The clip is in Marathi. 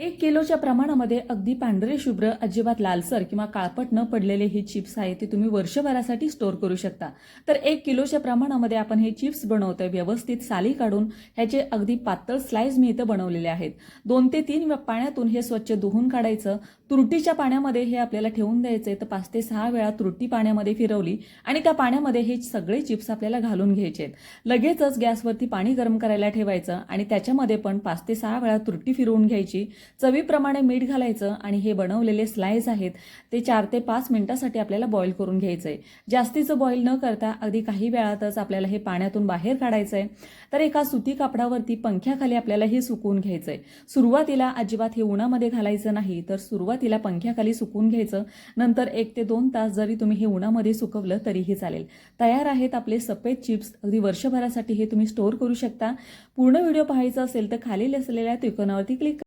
एक किलोच्या प्रमाणामध्ये अगदी पांढरे शुभ्र अजिबात लालसर किंवा काळपट न पडलेले हे चिप्स आहे ते तुम्ही वर्षभरासाठी स्टोअर करू शकता. तर एक किलोच्या प्रमाणामध्ये आपण हे चिप्स बनवतोय व्यवस्थित साली काढून ह्याचे अगदी पातळ स्लाइस मी इथं बनवलेले आहेत. दोन ते तीन पाण्यातून हे स्वच्छ धुवून काढायचं. तुरटीच्या पाण्यामध्ये हे आपल्याला ठेवून द्यायचे तर पाच ते सहा वेळा तुरटी पाण्यामध्ये फिरवली आणि त्या पाण्यामध्ये हे सगळे चिप्स आपल्याला घालून घ्यायचे आहेत लगेचच गॅसवरती पाणी गरम करायला ठेवायचं आणि त्याच्यामध्ये पण पाच ते सहा वेळा तुरटी फिरवून घ्यायची. चवीप्रमाणे मीठ घालायचं आणि हे बनवलेले स्लाइस आहेत ते चार ते पाच मिनिटासाठी आपल्याला बॉईल करून घ्यायचं आहे जास्तीचं बॉईल न करता अगदी काही वेळातच आपल्याला हे पाण्यातून बाहेर काढायचं आहे तर एका सुती कापडावरती पंख्याखाली आपल्याला हे सुकवून घ्यायचं आहे सुरुवातीला अजिबात हे उन्हामध्ये घालायचं नाही तर सुरुवातीला पंख्याखाली सुकवून घ्यायचं. नंतर एक ते दोन तास जरी तुम्ही हे उन्हामध्ये सुकवलं तरीही चालेल. तयार आहेत आपले सफेद चिप्स. अगदी वर्षभरासाठी हे तुम्ही स्टोअर करू शकता. पूर्ण व्हिडिओ पाहायचा असेल तर खालील असलेल्या त्रिकोणावरती क्लिक